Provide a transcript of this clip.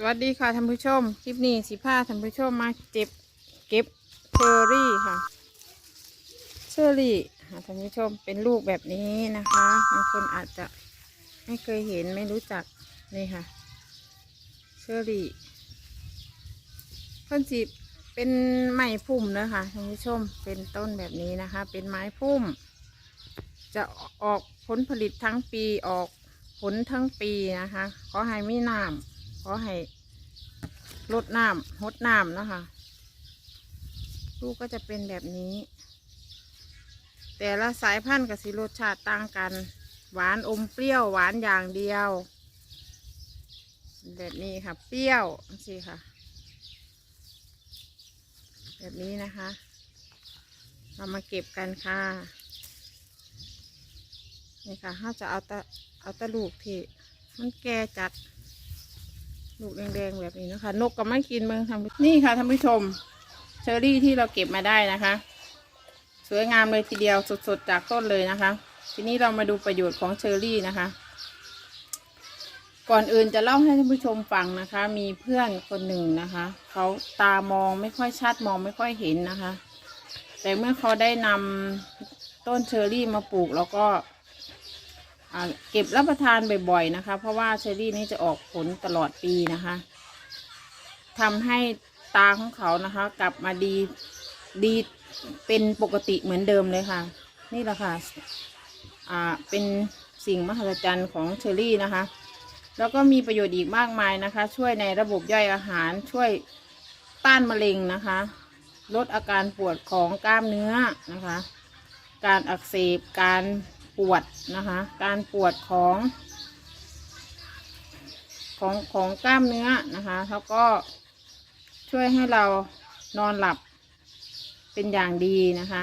สวัสดีค่ะท่านผู้ชม คลิปนี้สิพาท่านผู้ชมมาเจ็บเก็บเชอรี่ค่ะ เชอรี่ค่ะท่านผู้ชมเป็นลูกแบบนี้นะคะบางคนอาจจะไม่เคยเห็นไม่รู้จักนี่ค่ะ เชอรี่เพิ่นสิเป็นไม้พุ่มนะคะท่านผู้ชมเป็นต้นแบบนี้นะคะ เป็นไม้พุ่ม จะออกผลผลิตทั้งปีออกผลทั้งปีนะคะ ขอให้มีน้ำ อให้ลดน้ำหดน้ำนะคะ ลูกก็จะเป็นแบบนี้ แต่ละสายพันธุ์กับสิรสชาติต่างกัน หวานอมเปรี้ยวหวานอย่างเดียว แบบนี้ค่ะ เปรี้ยวสิค่ะ แบบนี้นะคะ เรามาเก็บกันค่ะนี่ค่ะเราจะเอาตะเอาตะลูกที่มันแก่จัด ลูกแดงๆแบบนี้นะคะ นกก็ไม่กินเมืองทำนี่ค่ะท่านผู้ชม เชอรี่ที่เราเก็บมาได้นะคะ สวยงามเลยทีเดียวสดๆจากต้นเลยนะคะ ทีนี้เรามาดูประโยชน์ของเชอรี่นะคะ ก่อนอื่นจะเล่าให้ท่านผู้ชมฟังนะคะ มีเพื่อนคนหนึ่งนะคะเขาตามองไม่ค่อยชัดมองไม่ค่อยเห็นนะคะ แต่เมื่อเขาได้นำต้นเชอรี่มาปลูกแล้วก็ เก็บรับประทานบ่อยๆนะคะ เพราะว่าเชอรี่นี้จะออกผลตลอดปีนะคะทำให้ตาของเขานะคะ กลับมาดีดีเป็นปกติเหมือนเดิมเลยค่ะ นี่แหละค่ะอ่าเป็นสิ่งมหัศจรรย์ของเชอรี่นะคะ แล้วก็มีประโยชน์อีกมากมายนะคะ ช่วยในระบบย่อยอาหารช่วยต้านมะเร็งนะคะ ลดอาการปวดของกล้ามเนื้อนะคะ การอักเสบการ ปวดนะคะ การปวดของ ของของกล้ามเนื้อนะคะแล้วก็ช่วยให้เรานอนหลับเป็นอย่างดีนะคะ